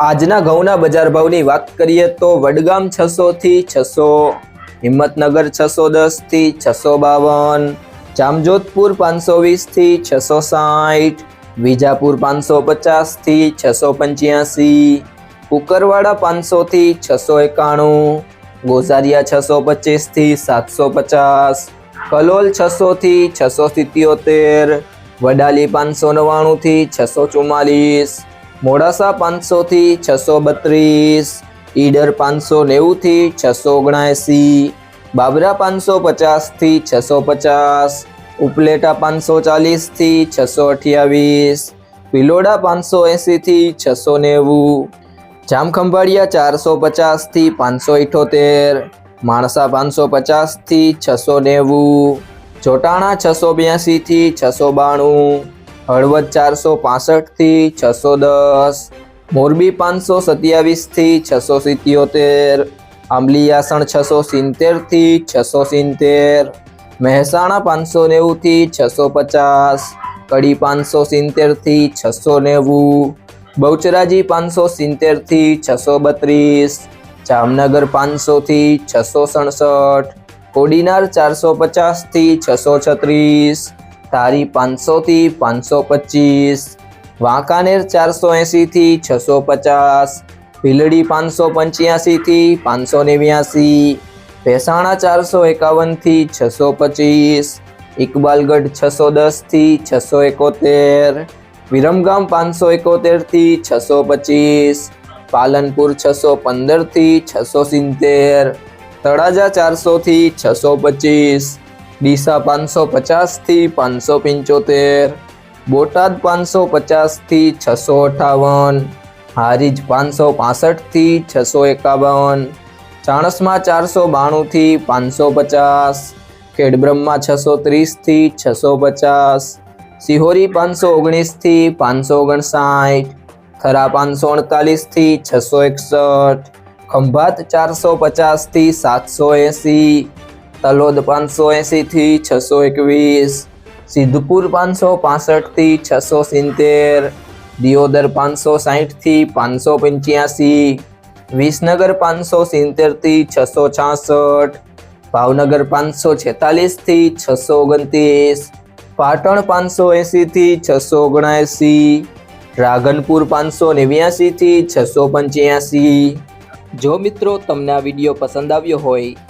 આજના ઘઉંના બજાર ભાવની વાત કરીએ તો વડગામ છસો થી છસો, હિંમતનગર છસો દસથી છસો બાવન, જામજોધપુર પાંચસો વીસથી છસો સાઠ, વિજાપુર પાંચસો પચાસથી છસો પંચ્યાસી, કુકરવાડા પાંચસો થી છસો એકાણું, ગોઝારિયા છસો પચીસથી સાતસો પચાસ, કલોલ છસો થી છસો સિત્યોતેર, વડાલી પાંચસો નવ્વાણું થી છસો ચુમ્માલીસ મોડાસા પાંચસો થી છસો બત્રીસ, ઈડર પાંચસો નેવું થી છસો ઓગણએંસી બાબરા પાંચસો પચાસથી છસો પચાસ, ઉપલેટા પાંચસો ચાલીસથી છસો અઠ્યાવીસ ભિલોડા પાંચસો એંસી થી છસો નેવું, જામખંભાળિયા ચારસો પચાસથી પાંચસો ઇઠોતેર, માણસા પાંચસો પચાસથી છસો નેવું, જોટાણા છસો બ્યાસી થી છસો બાણું હળવદ ચારસો પાસઠથી છસો દસ, મોરબી પાંચસો સત્યાવીસથી છસો સિત્યોતેર આંબલીયાસણ છસો સિત્તેરથી છસો સિત્તેર, મહેસાણા પાંચસો નેવુંથી છસો પચાસ, કડી પાંચસો સિત્તેરથી છસો નેવું, બહુચરાજી પાંચસો સિત્તેરથી છસો બત્રીસ, જામનગર પાંચસોથી છસો સડસઠ, કોડીનાર ચારસો પચાસથી છસો છત્રીસ તારી પાંચસોથી પાંચસો પચીસ વાંકાનેર ચારસો એંસીથી છસો પચાસ ભીલડી પાંચસો પંચ્યાસીથી પાંચસો નેવ્યાસી ભેસાણા ચારસો એકાવનથી છસો પચીસ ઇકબાલગઢ છસો દસથી છસો એકોતેર વિરમગામ પાંચસો એકોતેરથી છસો પચીસ પાલનપુર છસો પંદરથી છસો સિત્તેર તળાજા ચારસોથી છસો પચીસ ડીસા પાંચસો પચાસથી પાંચસો પંચોતેર, બોટાદ પાંચસો પચાસથી છસો અઠાવન, હારીજ પાંચસો પાસઠથી છસો એકાવન, ચાણસમાં ચારસો બાણુંથી પાંચસો પચાસ ખેડબ્રહ્મા છસો ત્રીસથી છસો પચાસ, સિહોરી પાંચસો ઓગણીસથી પાંચસો ઓગણસાઠ, થરા પાંચસો અડતાલીસથી છસો એકસઠ, ખંભાત ચારસો પચાસથી સાતસો એંસી તલોદ પાંચસો એંસીથી છસો એકવીસ, સિદ્ધપુર પાંચસો પાસઠથી છસો સિત્તેર, દિયોદર પાંચસો સાહીઠથી પાંચસો પંચ્યાસી, વિસનગર પાંચસો સિત્તેરથી છસો છાસઠ, ભાવનગર પાંચસો છેતાલીસથી છસો ઓગણત્રીસ, પાટણ પાંચસો એંસીથી છસો ઓગણએંસી રાધનપુર પાંચસો નેવ્યાસીથી છસો પંચ્યાસી. જો મિત્રો તમને આ વીડિયો પસંદ આવ્યો હોય